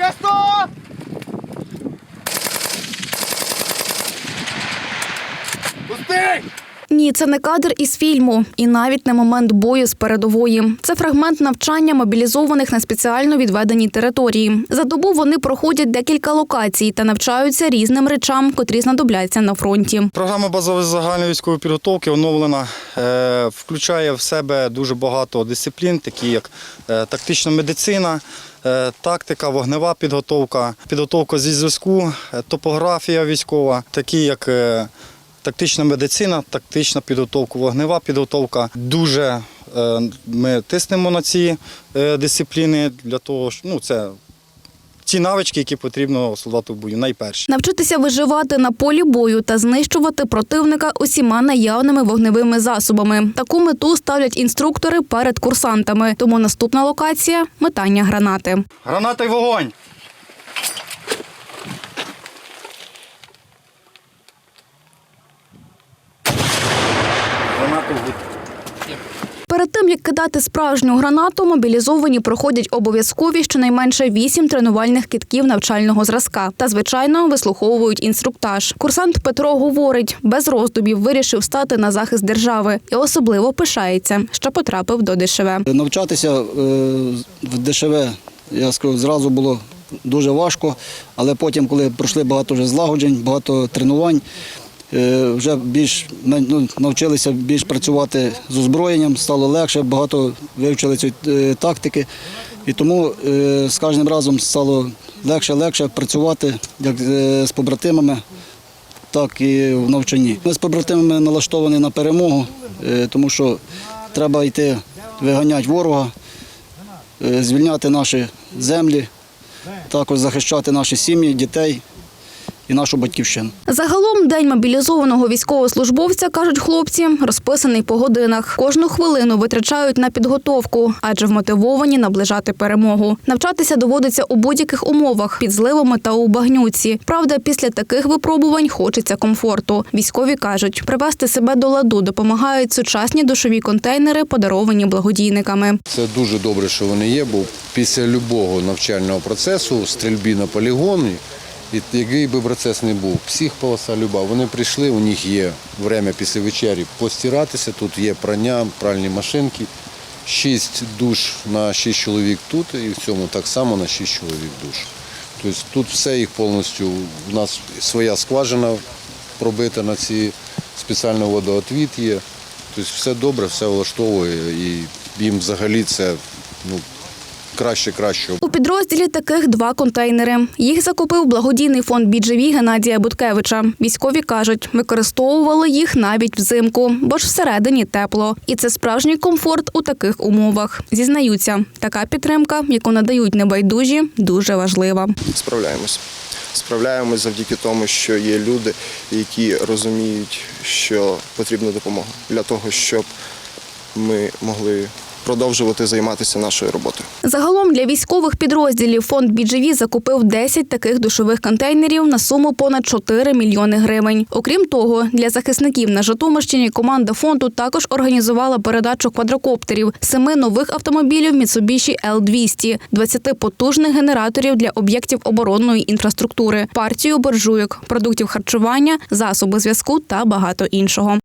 Чисто! Пусти! Ні, це не кадр із фільму, і навіть не момент бою з передової. Це фрагмент навчання мобілізованих на спеціально відведеній території. За добу вони проходять декілька локацій та навчаються різним речам, котрі знадобляться на фронті. Програма базової загальної військової підготовки оновлена, включає в себе дуже багато дисциплін, такі як е, тактична медицина, е, тактика, вогнева підготовка, підготовка зі зв'язку, е, топографія військова, такі як е, тактична медицина, тактична підготовка, вогнева підготовка. Дуже е, ми тиснемо на ці е, дисципліни для того, що ну, це ті навички, які потрібно солдату в бою, найперші. Навчитися виживати на полі бою та знищувати противника усіма наявними вогневими засобами. Таку мету ставлять інструктори перед курсантами. Тому наступна локація метання гранати. Граната й вогонь! Гранату в Перед тим як кидати справжню гранату, мобілізовані проходять обов'язкові щонайменше вісім тренувальних китків навчального зразка та, звичайно, вислуховують інструктаж. Курсант Петро говорить, без роздумів вирішив стати на захист держави і особливо пишається, що потрапив до ДШВ. Навчатися е, в ДШВ, я скажу, зразу було дуже важко, але потім, коли пройшли багато злагоджень, багато тренувань, вже більш ну, навчилися більш працювати з озброєнням, стало легше, багато вивчили цієї е, тактики. І тому е, з кожним разом стало легше легше працювати як е, з побратимами, так і в навчанні. Ми з побратимами налаштовані на перемогу, е, тому що треба йти виганяти ворога, е, звільняти наші землі, також захищати наші сім'ї, дітей і нашу батьківщину. Загалом день мобілізованого військовослужбовця, кажуть хлопці, розписаний по годинах. Кожну хвилину витрачають на підготовку, адже вмотивовані наближати перемогу. Навчатися доводиться у будь-яких умовах під зливами та у багнюці. Правда, після таких випробувань хочеться комфорту. Військові кажуть, привести себе до ладу допомагають сучасні душові контейнери, подаровані благодійниками. Це дуже добре, що вони є, бо після любого навчального процесу, стрільбі на полігоні, який би процес не був, психполоса люба, вони прийшли, у них є время після вечері постиратися, тут є прання, пральні машинки, шість душ на шість чоловік тут, і в цьому так само на шість чоловік душ. Тобто тут все їх повністю, у нас своя скважина пробита на ці спеціальний водоотвід є. Тобто все добре, все влаштовує і їм взагалі це ну, краще краще. У підрозділі таких два контейнери. Їх закупив благодійний фонд «Біджеві» Геннадія Буткевича. Військові кажуть, використовували їх навіть взимку, бо ж всередині тепло. І це справжній комфорт у таких умовах. Зізнаються, така підтримка, яку надають небайдужі, дуже важлива. справляємось. Справляємось завдяки тому, що є люди, які розуміють, що потрібна допомога для того, щоб ми могли продовжувати займатися нашою роботою. Загалом для військових підрозділів фонд «Біджеві» закупив 10 таких душових контейнерів на суму понад 4 мільйони гривень. Окрім того, для захисників на Житомирщині команда фонду також організувала передачу квадрокоптерів, семи нових автомобілів Mitsubishi L200, 20 потужних генераторів для об'єктів оборонної інфраструктури, партію боржуйок, продуктів харчування, засоби зв'язку та багато іншого.